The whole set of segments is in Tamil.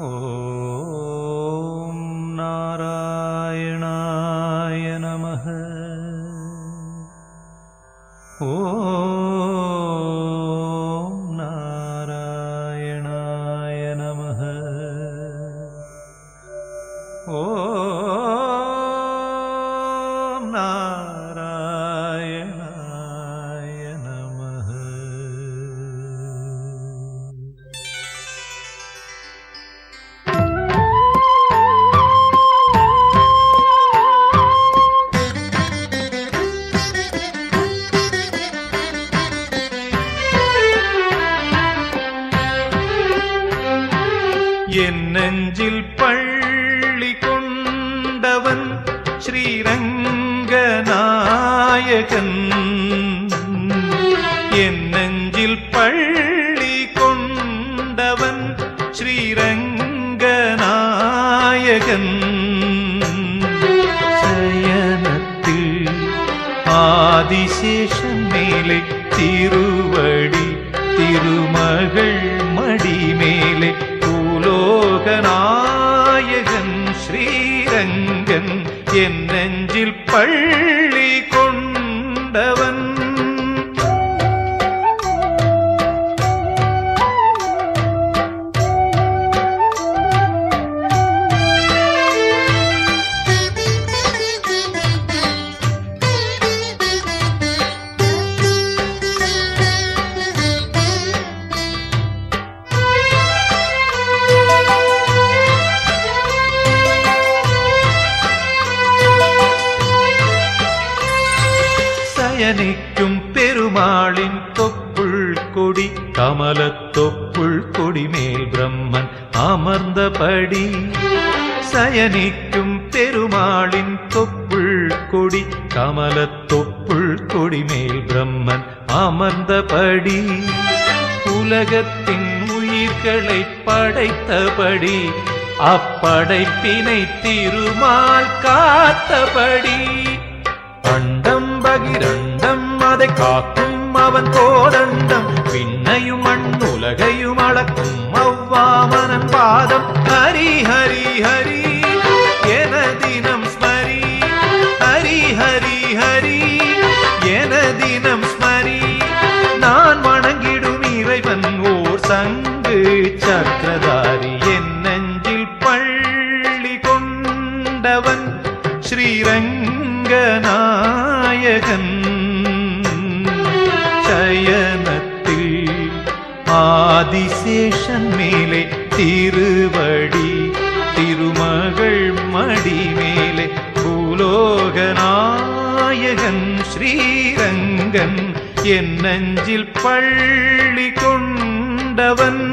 ॐ नारायणाय नमः। ॐ नारायणाय नमः। ॐ நாயகன். என் நெஞ்சில் பள்ளி கொண்டவன் ஸ்ரீரங்கநாயகன் சயனத்தில் ஆதிசேஷன் மேலே திருவடி திருமகள் மடி மேலே பூலோகநாயகன் ஸ்ரீரங்கன். என் நெஞ்சில் பள்ளி சயனிக்கும் பெருமாளின் தொப்புள் கொடி கமல தொப்புள் கொடி மேல் பிரம்மன் அமர்ந்தபடி. சயனிக்கும் பெருமாளின் தொப்புள் கொடி கமல தொப்புள் கொடி மேல் பிரம்மன் அமர்ந்தபடி. உலகத்தின் உயிர்களை படைத்தபடி அப்படைப்பினை திருமால் காத்தபடி. அண்டம் பகிரண்டம் அதை காக்கும் அவன் கோதண்டம் விண்ணையும் மண்ணுலகையும் அளக்கும் அவ்வாமனன் பாதம். ஹரி ஹரி ஹரி என தினம் ஸ்மரி. ஹரி ஹரி ஹரி என தினம் ஸ்மரி. நான் வணங்கிடும் இறைவன் ஓர் சங்கு சக்கரதாரி. என் நெஞ்சில் பள்ளி கொண்டவன் ஸ்ரீரங்கநாயகன். ஆதிசேஷன் மேலே திருவடி திருமகள் மடி மேலே பூலோகநாயகன் ஸ்ரீரங்கன் என் நெஞ்சில் பள்ளி கொண்டவன்.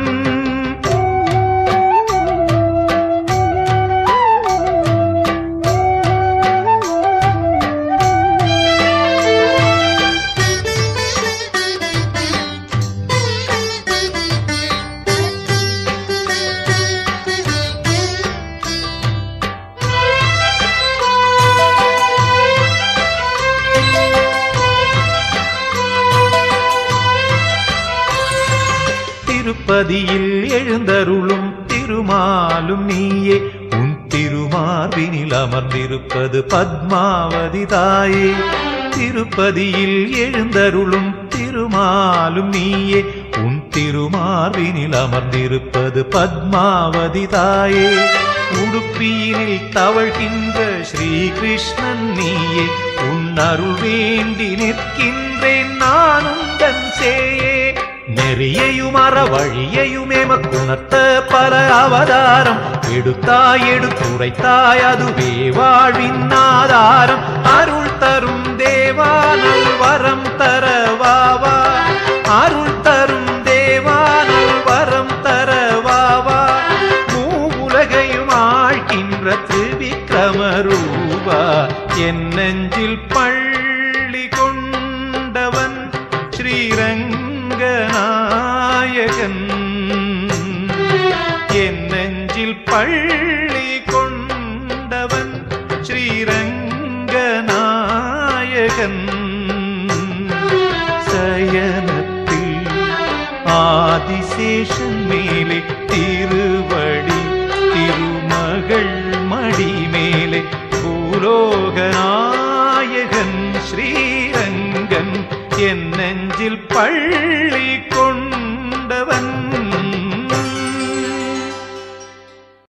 திருப்பதியில் எழுந்தருளும் திருமாலும் நீயே. உன் திருமார்பினில் அமர்ந்திருப்பது பத்மாவதி தாயே. திருப்பதியில் எழுந்தருளும் திருமாலும் நீயே. உன் திருமார்பினில் அமர்ந்திருப்பது பத்மாவதி தாயே. உடுப்பியினில் தவழ்கின்ற ஸ்ரீகிருஷ்ணன் நீயே. உன் அருள் வேண்டி நிற்கின்றேன் நானும் தன் சேயே. நெறியையும் அற வழியையும் எமக்குணர்த்த பல அவதாரம். எடுத்தாய் எடுத்துரைத்தாய் அதுவே வாழ்வின் ஆதாரம். அருள் தரும் தேவா நல் வரம் தர அருள் தரும் தேவா நல் வரம் தர வாவா மூவுலகையும் ஆழ்கின்ற திரிவிக்ரமரூபா. என் நெஞ்சில் பள்ளி கொண்டவன் ஸ்ரீர മകനായകൻ എന്നെഞ്ചിൽ പള്ളി കൊണ്ടവൻ ശ്രീരംഗനായകൻ. സയനത്തിൽ ആദിശേഷൻ മേലെ തിരുവടി തിരുമകൾ മടിമേലെ ഭൂലോകനായകൻ ശ്രീ என் நெஞ்சில் பள்ளி